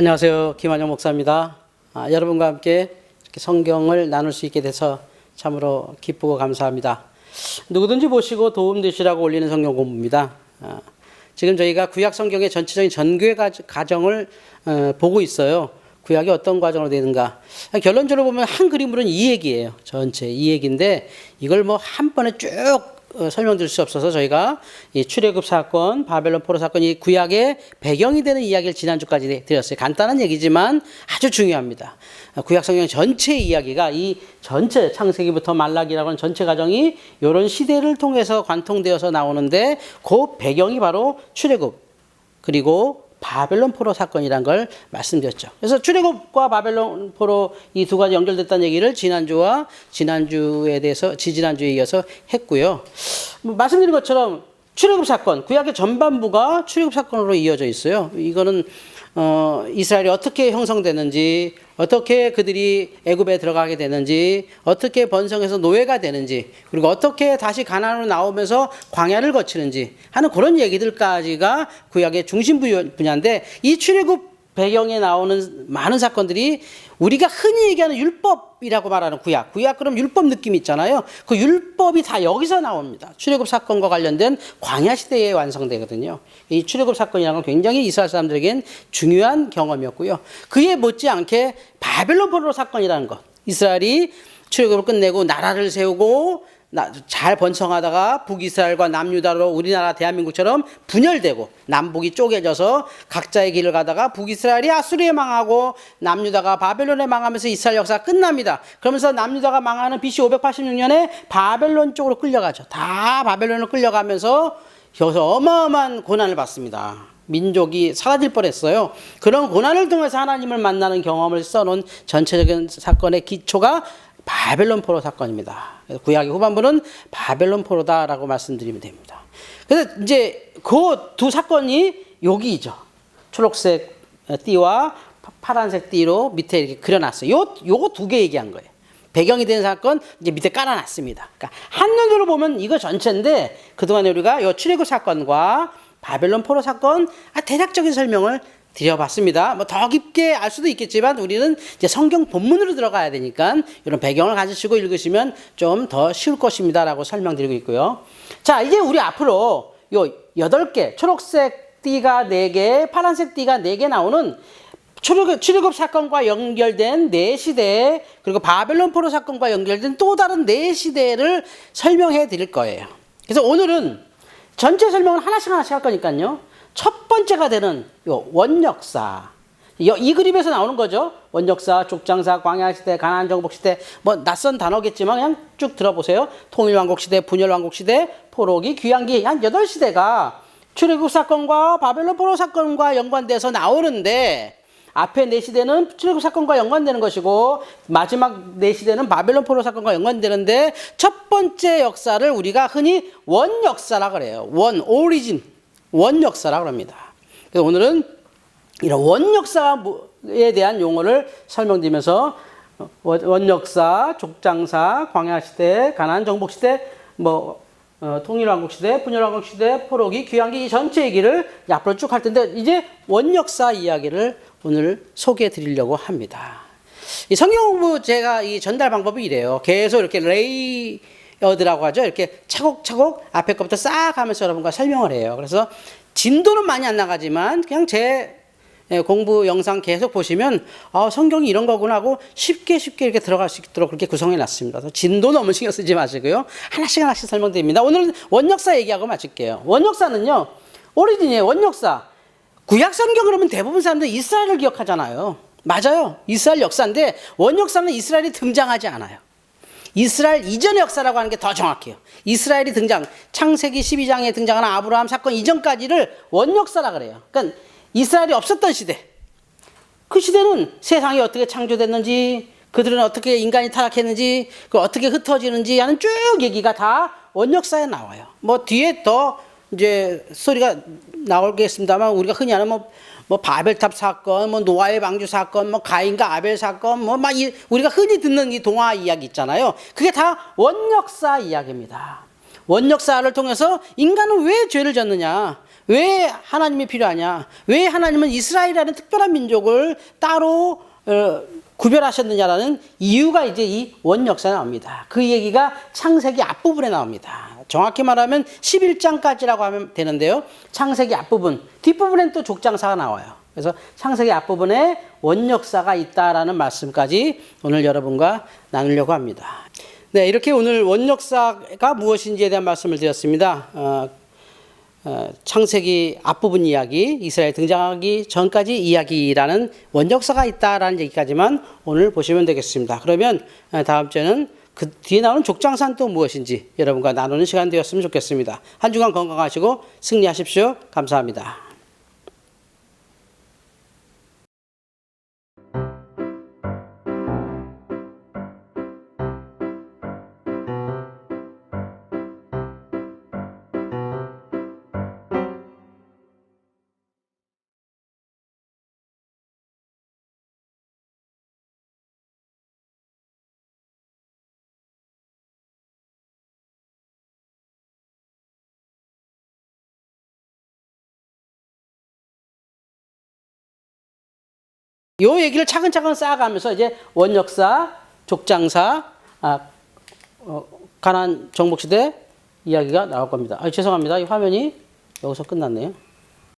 안녕하세요. 김한영 목사입니다. 아, 여러분과 함께 이렇게 성경을 나눌 수 있게 돼서 참으로 기쁘고 감사합니다. 누구든지 보시고 도움 되시라고 올리는 성경 공부입니다. 아, 지금 저희가 구약 성경의 전체적인 가- 과정을 어, 보고 있어요. 구약이 어떤 과정으로 되는가. 아, 결론적으로 보면 한 그림으로는 이 얘기예요. 전체 이 얘기인데 이걸 뭐 한 번에 쭉 어, 설명드릴 수 없어서 저희가 이 출애굽 사건, 바벨론 포로 사건 이 구약의 배경이 되는 이야기를 지난주까지 드렸어요. 간단한 얘기지만 아주 중요합니다. 어, 구약 성경 전체 이야기가 이 전체 창세기부터 말라기라고 하는 전체 과정이 이런 시대를 통해서 관통되어서 나오는데 그 배경이 바로 출애굽 그리고 바벨론 포로 사건이란 걸 말씀드렸죠. 그래서 출애굽과 바벨론 포로 이 두 가지 연결됐다는 얘기를 지난주와 지난주에 대해서 지지난주에 이어서 했고요. 뭐 말씀드린 것처럼 출애굽 사건, 구약의 전반부가 출애굽 사건으로 이어져 있어요. 이거는 어, 이스라엘이 어떻게 형성되는지, 어떻게 그들이 애굽에 들어가게 되는지, 어떻게 번성해서 노예가 되는지, 그리고 어떻게 다시 가나안으로 나오면서 광야를 거치는지 하는 그런 얘기들까지가 구약의 중심 부- 분야인데 이 출애굽 배경에 나오는 많은 사건들이 우리가 흔히 얘기하는 율법이라고 말하는 구약. 구약 그럼 율법 느낌 있잖아요. 그 율법이 다 여기서 나옵니다. 출애굽 사건과 관련된 광야 시대에 완성되거든요. 이 출애굽 사건이라는 건 굉장히 이스라엘 사람들에겐 중요한 경험이었고요. 그에 못지않게 바벨론 포로 사건이라는 것. 이스라엘이 출애굽을 끝내고 나라를 세우고 나- 잘 번성하다가 북이스라엘과 남유다로 우리나라 대한민국처럼 분열되고 남북이 쪼개져서 각자의 길을 가다가 북이스라엘이 아수리에 망하고 남유다가 바벨론에 망하면서 이스라엘 역사가 끝납니다. 그러면서 남유다가 망하는 BC 586년에 바벨론 쪽으로 끌려가죠. 다 바벨론으로 끌려가면서 여기서 어마어마한 고난을 받습니다. 민족이 사라질 뻔했어요. 그런 고난을 통해서 하나님을 만나는 경험을 써놓은 전체적인 사건의 기초가 바벨론 포로 사건입니다. 구약의 후반부는 바벨론 포로다라고 말씀드리면 됩니다. 그래서 이제 그 두 사건이 여기죠. 초록색 띠와 파- 파란색 띠로 밑에 이렇게 그려놨어요. 요, 요거 두 개 얘기한 거예요. 배경이 된 사건 이제 밑에 깔아놨습니다. 그러니까 한눈으로 보면 이거 전체인데 그동안에 우리가 요 출애굽 사건과 바벨론 포로 사건 아, 대략적인 설명을 드려봤습니다. 뭐 더 깊게 알 수도 있겠지만 우리는 이제 성경 본문으로 들어가야 되니까 이런 배경을 가지시고 읽으시면 좀 더 쉬울 것입니다라고 설명드리고 있고요. 자, 이제 우리 앞으로 요 여덟 개 초록색 띠가 네 개, 파란색 띠가 네 개 나오는 출애굽, 출애굽 사건과 연결된 네 시대 그리고 바벨론 포로 사건과 연결된 또 다른 네 시대를 설명해 드릴 거예요. 그래서 오늘은 전체 설명을 하나씩 하나씩 할 거니까요. 첫 번째가 되는 요 원역사. 여- 이 그림에서 나오는 거죠. 원역사, 족장사, 광야시대, 가나안정복시대 뭐 낯선 단어겠지만 그냥 쭉 들어보세요. 통일왕국시대, 분열왕국시대, 포로기, 귀환기 한 여덟 시대가 출애굽 사건과 바벨론 포로 사건과 연관돼서 나오는데 앞에 네 시대는 출애굽 사건과 연관되는 것이고 마지막 네 시대는 바벨론 포로 사건과 연관되는데 첫 번째 역사를 우리가 흔히 원 역사라 그래요. 원 오리진 원 역사라 그럽니다. 그래서 오늘은 이런 원 역사에 대한 용어를 설명드리면서 원- 원 역사, 족장사, 광야 시대, 가나안 정복 시대, 뭐 어, 통일왕국 시대, 분열왕국 시대, 포로기, 귀환기 이 전체 얘기를 앞으로 쭉 할 텐데 이제 원 역사 이야기를 오늘 소개해 드리려고 합니다. 이 성경 공부 제가 이 전달 방법이 이래요. 계속 이렇게 레이 어드라고 하죠. 이렇게 차곡차곡 앞에 것부터 싹 하면서 여러분과 설명을 해요. 그래서 진도는 많이 안 나가지만 그냥 제 예, 공부 영상 계속 보시면 아, 성경이 이런 거구나 하고 쉽게 쉽게 이렇게 들어갈 수 있도록 그렇게 구성해 놨습니다. 진도 너무 신경 쓰지 마시고요. 하나씩 하나씩 설명드립니다. 오늘은 원역사 얘기하고 마칠게요. 원역사는요. 오리진이에요. 원역사. 구약 성경 그러면 대부분 사람들 이스라엘을 기억하잖아요. 맞아요. 이스라엘 역사인데 원역사는 이스라엘이 등장하지 않아요. 이스라엘 이전의 역사라고 하는 게 더 정확해요. 이스라엘이 등장, 창세기 12장에 등장하는 아브라함 사건 이전까지를 원역사라 그래요. 그러니까 이스라엘이 없었던 시대. 그 시대는 세상이 어떻게 창조됐는지, 그들은 어떻게 인간이 타락했는지, 그 어떻게 흩어지는지 하는 쭉 얘기가 다 원역사에 나와요. 뭐 뒤에 더 이제 소리가 나오겠습니다만 우리가 흔히 아는 뭐, 뭐 바벨탑 사건, 뭐 노아의 방주 사건, 뭐 가인과 아벨 사건, 뭐 막 우리가 흔히 듣는 이 동화 이야기 있잖아요. 그게 다 원역사 이야기입니다. 원역사를 통해서 인간은 왜 죄를 졌느냐? 왜 하나님이 필요하냐? 왜 하나님은 이스라엘이라는 특별한 민족을 따로 어, 구별하셨느냐라는 이유가 이제 이 원역사에 나옵니다. 그 얘기가 창세기 앞부분에 나옵니다. 정확히 말하면 11장까지라고 하면 되는데요. 창세기 앞부분, 뒷부분엔 또 족장사가 나와요. 그래서 창세기 앞부분에 원역사가 있다라는 말씀까지 오늘 여러분과 나누려고 합니다. 네, 이렇게 오늘 원역사가 무엇인지에 대한 말씀을 드렸습니다. 어, 어, 창세기 앞부분 이야기, 이스라엘 등장하기 전까지 이야기라는 원역사가 있다라는 얘기까지만 오늘 보시면 되겠습니다. 그러면 어, 다음 주에는 그 뒤에 나오는 족장산 또 무엇인지 여러분과 나누는 시간 되었으면 좋겠습니다. 한 주간 건강하시고 승리하십시오. 감사합니다. 요 얘기를 차근차근 쌓아가면서 이제 원역사, 족장사, 아, 어, 가난 정복시대 이야기가 나올 겁니다. 아, 죄송합니다. 이 화면이 여기서 끝났네요.